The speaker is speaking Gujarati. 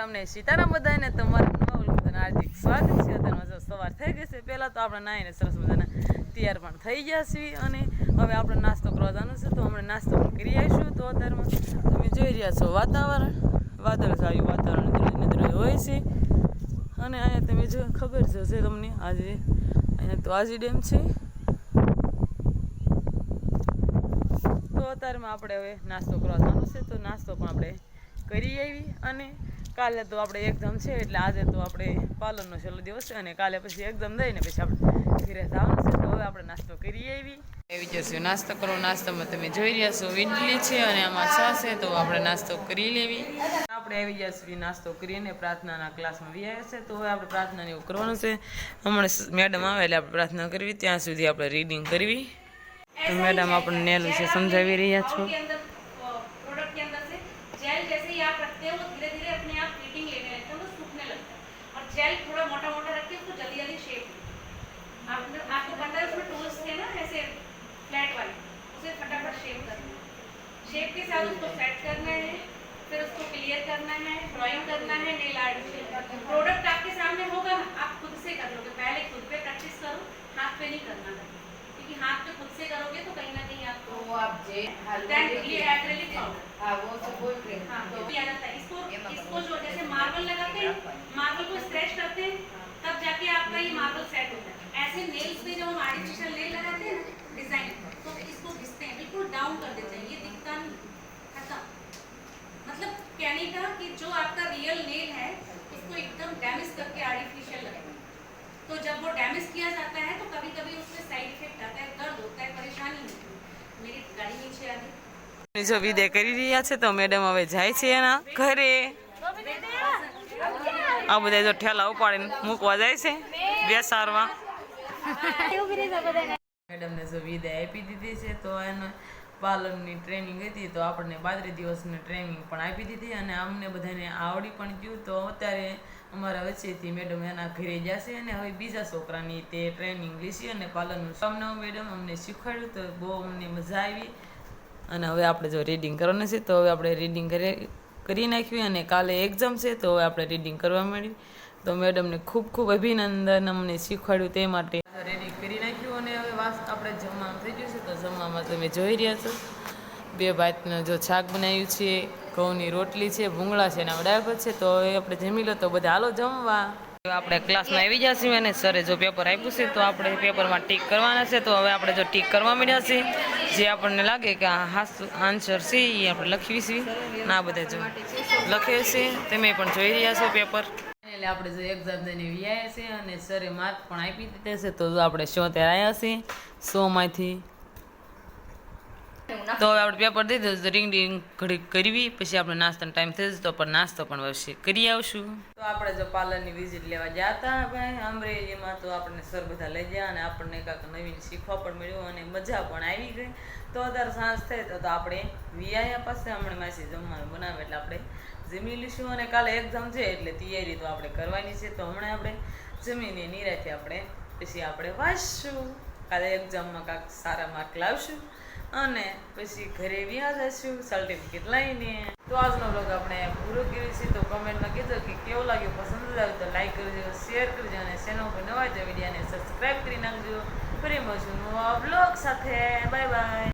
અમને સીતારામ બધાને તમારું નવા વ્લોગમાં હાર્દિક સ્વાગત છે. અત્યારમાં જો સવાર થઈ ગઈ છે. પહેલાં તો આપણે નાહીને સરસ મજાના તૈયાર પણ થઈ ગયા છીએ અને હવે આપણે નાસ્તો કરવા જવાનું છે. તો હમણાં નાસ્તો પણ કરી આવીશું. તો અત્યારમાં તમે જોઈ રહ્યા છો વાતાવરણ. વાદળ છાયું વાતાવરણ ધીરે ધીરે હોય છે. અને અહીંયા તમે જો ખબર જ હશે તમને આજે અહીંયા તો આજી ડેમ છે. તો અત્યારમાં આપણે હવે નાસ્તો કરવા જવાનું છે. તો નાસ્તો પણ આપણે કરી આવી અને કાલે તો આપણે એક્ઝામ છે એટલે આજે તો આપણે પાલનનો છેલ્લો દિવસ છે અને કાલે પછી એક્ઝામ દઈને પછી આપણે ઘરે જવાનું છે. તો હવે આપણે નાસ્તો કરી આવી આવી જશે નાસ્તો કરો નાસ્તામાં તમે જોઈ રહ્યા છો ઇડલી છે અને આમાં છા છે તો આપણે નાસ્તો કરી લેવી. આપણે આવી ગયા છીએ નાસ્તો કરીને પ્રાર્થનાના ક્લાસમાં વી આવ્યા છે. તો હવે આપણે પ્રાર્થના એવું કરવાનું છે. હમણાં મેડમ આવે એટલે આપણે પ્રાર્થના કરવી. ત્યાં સુધી આપણે રીડિંગ કરવી. તો મેડમ આપણને નેલું છે સમજાવી રહ્યા છો. आप रखते हो वो धीरे धीरे अपने आप हीटिंग लेने लगता है वो सूखने लगता है। और जेल थोड़ा मोटा मोटा रखिए उसको जल्दी जल्दी शेप आपने आपको पता है उसमें टूल्स थे ना ऐसे फ्लैट वाले उसे फटाफट शेप करना है शेप के साथ उसको सेट करना है फिर उसको क्लियर करना है ड्राइंग करना है नेल आर्ट प्रोडक्ट आपके सामने होगा ना आप खुद से कर लोगे पहले खुद पे प्रैक्टिस करो हाथ पे नहीं करना है। क्योंकि हाथ पे खुद से करोगे तो कहीं ना कहीं आपको तो वो आप जे ये हाँ वो सब बोल रहे हैं हाँ तो ये आ जाता है इसको इसको जो जैसे मार्बल लगाते हैं मार्बल को स्क्रैच करते हैं तब जाके आपका ये मार्बल सेट होता है ऐसे नेल्स पे जब हम आर्टिफिशियल नेल लगाते हैं ना डिजाइन तो इसको घिसते हैं बिल्कुल डाउन कर देते हैं ये दिखता नहीं खत्म मतलब कहने का कि जो आपका रियल नेल है उसको एकदम डैमेज करके आर्टिफिशियल लगाएंगे तो जब वो डैमेज किया जाता है तो कभी कभी उसमें साइड इफेक्ट आता है दर्द होता है परेशानी होती है मेरी गाड़ी नीचे आ गई જો વિદાય કરી રહ્યા છે તો મેડમ હવે જાય છે એના ઘરે આ બધા જો ઠેલા ઉપાડીને મૂકવા જાય છે બેસાડવા. મેડમને જો વિદાય આપી દીધી છે, તો એને પાર્લરની ટ્રેનિંગ હતી, તો આપણને બાદરી દિવસની ટ્રેનિંગ પણ આપી દીધી અને અમને બધાને આવડી પણ ગયું. તો અત્યારે અમારા વચ્ચેથી મેડમ એના ઘરે જશે અને હવે બીજા છોકરાની તે ટ્રેનિંગ લીધી અને પાર્લરનું સામનો મેડમ અમને શીખવાડ્યું, તો બહુ અમને મજા આવી. અને હવે આપણે જો રીડિંગ કરવાનું છે, તો હવે આપણે રીડિંગ કરી કરી નાખ્યું અને કાલે એક્ઝામ છે તો હવે આપણે રીડિંગ કરવા માંડ્યું તો મેડમને ખૂબ ખૂબ અભિનંદન અમને શીખવાડ્યું તે માટે. રેડી કરી નાખ્યું અને હવે વાસ આપણે જમવાનું થઈ ગયું છે તો જમવામાં તમે જોઈ રહ્યા છો. બે ભાતનું જો શાક બનાવ્યું છે, ઘઉંની રોટલી છે, ભૂંગળા છે અને બરાબર છે. તો હવે આપણે જમી લો તો બધા હાલો જમવા. આપણે ક્લાસમાં આવી જશું અને સરે જો પેપર આપ્યું છે, તો આપણે પેપરમાં ટીક કરવાના છે. તો હવે આપણે જો ટીક કરવા માંડ્યા છે જે આપણને લાગે કે આ હાસુ આન્સર છે એ આપણે લખવી છીએ. ના બધા જો લખે છે, તમે પણ જોઈ રહ્યા છો પેપર એટલે આપણે જો એક્ઝામ દઈને વ્યાયા છે અને સરે માર્ક પણ આપી દીધા છે. તો આપણે શો ત્યારે આવ્યા છીએ, સોમાંથી તો હવે આપણે પેપર દઈ તો રિંગ રિંગ ઘડી કરવી પછી આપણે નાસ્તાનો ટાઈમ થઈ જશે તો પણ નાસ્તો પણ વર્ષે કરી આવશું. તો આપણે જો પાર્લરની વિઝિટ લેવા હતા ભાઈ અમરેલીમાં તો આપણને સર બધા લઈ ગયા અને આપણને કાંક નવીન શીખવા પણ મળ્યું અને મજા પણ આવી ગઈ. તો અત્યારે સાંજ થઈ તો આપણે વિયાયા પાસે હમણાં માસી જમવાનું બનાવે એટલે આપણે જમી લઈશું અને કાલે એક્ઝામ છે એટલે તૈયારી તો આપણે કરવાની છે. તો હમણાં આપણે જમીને નિરાથી આપણે પછી આપણે વાંચશું. કાલે એક્ઝામમાં કાંક સારા માર્ક લાવશું. અને પછી ઘરે વ્યાજ હસ્યું સર્ટિફિકેટ લઈને. તો આજનો બ્લોગ આપણે પૂરો કર્યો છે તો કમેન્ટમાં કીધો કે કેવો લાગ્યો? પસંદ લાગ્યો તો લાઈક કરજો શેર કરજો અને ચેનલ પર નવા જ વિડીયાને સબસ્ક્રાઈબ કરી નાખજો. ફરી મળશું નવા બ્લોગ સાથે. Bye bye